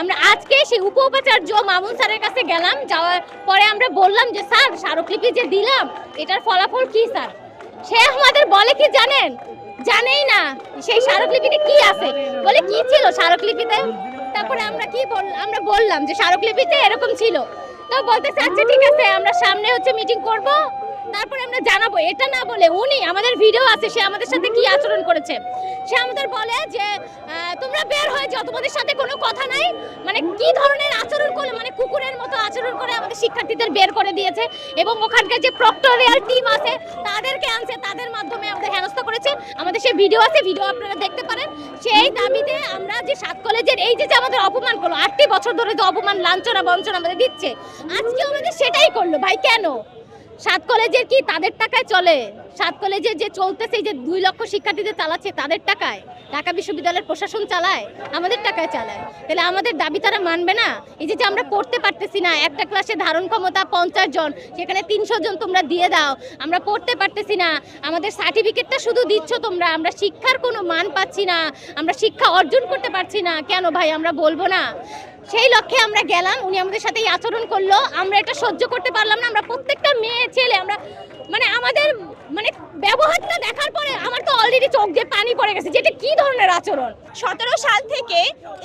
আমরা আজকে সেই উপ উপাচার্য মামুন স্যারের কাছে গেলাম, যাওয়ার পরে আমরা বললাম যে, স্যার, স্মারকলিপি যে দিলাম, এটার ফলাফল কি, স্যার? সে আমাদের বলে কি জানেন? জানেই না, সেই স্মারকলিপিতে কি আছে? বলে, কি ছিল স্মারকলিপিতে? তারপরে আমরা কি আমরা বললাম যে, স্মারকলিপিতে এরকম ছিল। তো বলতেছে আচ্ছা ঠিক আছে, আমরা সামনে হচ্ছে মিটিং করব। তারপরে আমরা জানাব, এটা না বলে উনি আমাদের ভিডিও আছে, সে আমাদের সাথে কি আচরণ করেছে। সে আমাদের বলে যে তোমরা বের হয়ে যাও, তোমাদের সাথে কোনো কথা নাই। মানে কি ধরনের আচরণ করলে মানে কুকুরের মতো আচরণ করে আমাদের শিক্ষার্থীদের বের করে দিয়েছে এবং ওখানকার যে প্রক্টোরিয়াল টিম আছে, তাদেরকে আনছে, তাদের মাধ্যমে আমাদের হেনস্থা করেছে। আমাদের সেই ভিডিও আছে ভিডিও আপনারা দেখতে পারেন। সেই দাবিতে আমরা যে সাত কলেজের এই যে আমাদের অপমান করল, আটটি বছর ধরে যে অপমান, লাঞ্ছনা, বঞ্চনা আমাদের দিচ্ছে, আজকে আমাদের সেটাই করল। ভাই, কেন? সাত কলেজের কি তাদের টাকায় চলে? সাত কলেজে যে চলতেছে যে দুই লক্ষ শিক্ষার্থীদের চালাচ্ছে, তাদের টাকায়? ঢাকা বিশ্ববিদ্যালয়ের প্রশাসন চালায়? আমাদের টাকায় চালায়। তাহলে আমাদের দাবি তারা মানবে না? এই যে যে আমরা পড়তে পারতেছি না, একটা ক্লাসে ধারণ ক্ষমতা পঞ্চাশ জন, সেখানে তিনশো জন তোমরা দিয়ে দাও, আমরা পড়তে পারতেছি না। আমাদের সার্টিফিকেটটা শুধু দিচ্ছ তোমরা, আমরা শিক্ষার কোনো মান পাচ্ছি না, আমরা শিক্ষা অর্জন করতে পারছি না। কেন ভাই, আমরা বলব না? সেই লক্ষ্যে আমরা গেলাম, উনি আমাদের সাথে আচরণ করল। আমরা এটা সহ্য করতে পারলাম না, আমরা প্রত্যেকটা মেয়ে, ছেলে, আমরা মানে আমাদের মানে ব্যবহারটা দেখার পরে আমার অলরেডি চোখ দিয়ে পানি পড়ে গেছে যেটা কি ধরনের আচরণ? সতেরো সাল থেকে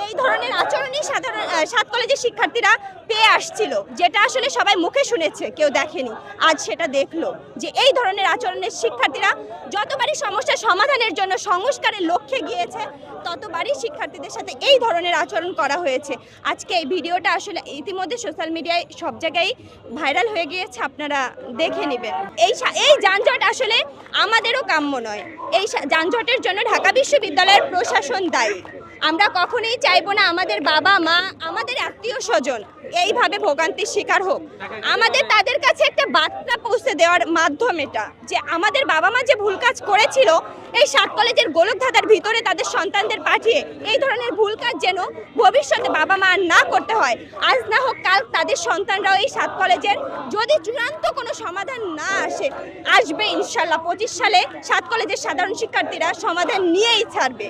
এই ধরনের আচরণই সাধারণ সাত কলেজের শিক্ষার্থীরা পেয়ে আসছিল, যেটা আসলে সবাই মুখে শুনেছে, কেউ দেখেনি। আজ সেটা দেখল যে এই ধরনের আচরণের শিক্ষার্থীরা যতবারই সমস্যা সমাধানের জন্য সংস্কারের লক্ষ্যে গিয়েছে, ততবারই শিক্ষার্থীদের সাথে এই ধরনের আচরণ করা হয়েছে। আজকে এই ভিডিওটা আসলে ইতিমধ্যে সোশ্যাল মিডিয়ায় সব জায়গায় ভাইরাল হয়ে গিয়েছে, আপনারা দেখে নেবেন। এই এই যানজট আসলে আমাদেরও কাম্য নয়। এই যানজটের জন্য ঢাকা বিশ্ববিদ্যালয়ের প্রশাসন দায়ী। আমরা কখনোই চাইব না আমাদের বাবা, মা, আমাদের আত্মীয় স্বজন এইভাবে ভোগান্তির শিকার হোক। আমাদের তাদের কাছে একটা বার্তা পৌঁছে দেওয়ার মাধ্যম এটা, যে আমাদের বাবা মা যে ভুল কাজ করেছিল, এই সাত কলেজের গোলকধাঁধার ভিতরে তাদের সন্তানদের পাঠিয়ে এই ধরনের ভুল কাজ যেন ভবিষ্যতে বাবা মা না করতে হয়, আজ না হোক কাল তাদের সন্তানরাও এই সাত কলেজের যদি চূড়ান্ত কোনো সমাধান না আসে, আসবে ইনশাল্লাহ পঁচিশ সালে সাত কলেজের সাধারণ শিক্ষার্থীরা সমাধান নিয়েই ছাড়বে।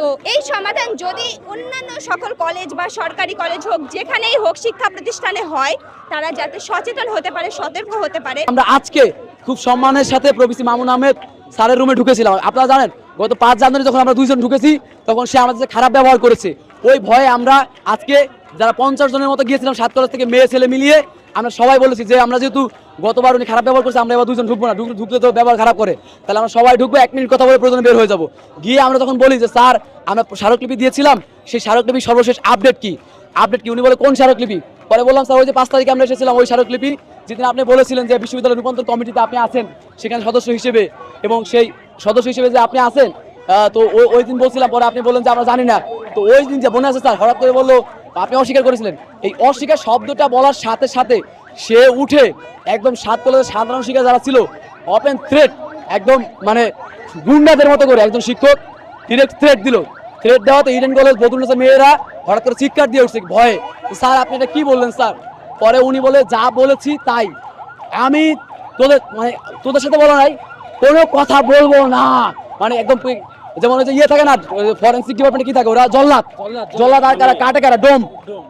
তো এই সমাধান যদি অন্যান্য সকল কলেজ বা সরকারি কলেজ হোক, যেখানেই হোক শিক্ষা প্রতিষ্ঠানে হয়, তারা যাতে সচেতন হতে পারে, সতর্ক হতে পারে। আমরা আজকে খুব সম্মানের সাথে প্রবিসি মামুন আহমেদ স্যারের রুমে ঢুকেছিলাম। আপনারা জানেন, গত পাঁচ জানুয়ারি যখন আমরা দুইজন ঢুকেছি, তখন সে আমাদের খারাপ ব্যবহার করেছে, ওই ভয়ে আমরা আজকে যারা পঞ্চাশ জনের মতো গিয়েছিলাম, সাত কলেজ থেকে মেয়ে, ছেলে মিলিয়ে আমরা সবাই বলেছি যে আমরা যেহেতু গতবার উনি খারাপ ব্যবহার করছে, আমরা এবার দুজন ঢুকবো না। ঢুকলে তো ব্যবহার খারাপ করে। তাহলে আমরা সবাই ঢুকবো, এক মিনিট কথা বলে প্রয়োজনে বের হয়ে যাব। গিয়ে আমরা তখন বলি যে, স্যার, আমরা স্মারকলিপি দিয়েছিলাম, সেই স্মারকলিপির সর্বশেষ আপডেট কি? আপডেট কি? উনি বলে, কোন স্মারকলিপি? পরে বললাম, স্যার, ওই যে পাঁচ তারিখে আমরা এসেছিলাম, ওই স্মারকলিপি যেদিন আপনি বলেছিলেন যে বিশ্ববিদ্যালয় রূপান্তর কমিটিতে আপনি আছেন, সেখানে সদস্য হিসেবে এবং সেই সদস্য হিসেবে যে আপনি আছেন তো ওই দিন বলছিলাম, পরে আপনি বললেন যে, আমরা জানি না। তো ওই দিন যে মনে আছে, স্যার, হঠাৎ করে বলল আপনি অস্বীকার করেছিলেন। এই অস্বীকার শব্দটা বলার সাথে সাথে সে উঠে একদম সাত কলেজের সাধারণ শিক্ষা যারা ছিল ওপেন থ্রেট একদম মানে গুন্ডাদের মতো করে একজন শিক্ষক ডিরেক্ট থ্রেট দিল। থ্রেট দেওয়াতে ইডেন কলেজ বদরুন্নেসা মেয়েরা হঠাৎ করে চিৎকার দিয়ে উঠছে, ভয়ে। স্যার, আপনি এটা কি বললেন, স্যার? পরে উনি বলে, যা বলেছি তাই। আমি তোদের মানে তোদের সাথে বলা নাই, কোনো কথা বলব না। মানে একদম যেমন ওই যে ইয়ে থাকে না ফরেন্সিক ডিপার্টমেন্টে কি থাকে ওরা? জল্লাদ। জল্লাদ আর কারা কাটে কারা? ডোম।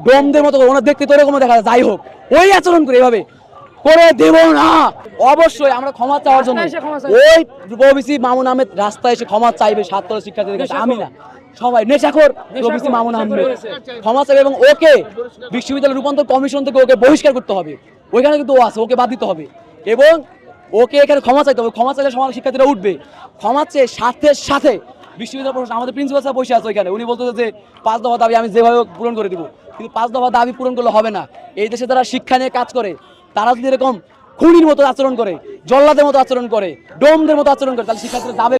ডোমদের মতো ওনার দেখতে তো এরকম দেখা যায়। যাই হোক ওই আচরণ করে এভাবে করে দেব না। অবশ্যই আমরা ক্ষমা চাওয়ার জন্য ওই ওবিসি মামুন আহমেদ রাস্তায় এসে ক্ষমা চাইবে সাততলা শিক্ষার্থীদের কাছে আমি না। সবাই নেশাখোর ওবিসি মামুন আহমেদ। ক্ষমা চাইবে এবং ওকে বিশ্ববিদ্যালয় রূপান্তর কমিশন থেকে ওকে বহিষ্কার করতে হবে। ওইখানে কিন্তু ও আছে ওকে বাদ দিতে হবে। এবং ওকে এখানে ক্ষমা চাইতে হবে। ক্ষমা চাইলে সমাজ শিক্ষার্থীরা উঠবে। ক্ষমা চেয়ে সাথে সাথে বিশ্ববিদ্যালয় প্রশাসন আমাদের প্রিন্সিপাল স্যার বসে আছে ওইখানে। উনি বলতে যে, পাঁচ দফা দাবি আমি যেভাবে পূরণ করে দিব। কিন্তু পাঁচ দফা দাবি পূরণ করলে হবে না। এই দেশে তারা শিক্ষা নিয়ে কাজ করে, তারা যদি এরকম খুনির মতো আচরণ করে, জল্লাদের মতো আচরণ করে, ডোমদের মতো আচরণ করে, তাহলে শিক্ষার্থীরা যাবে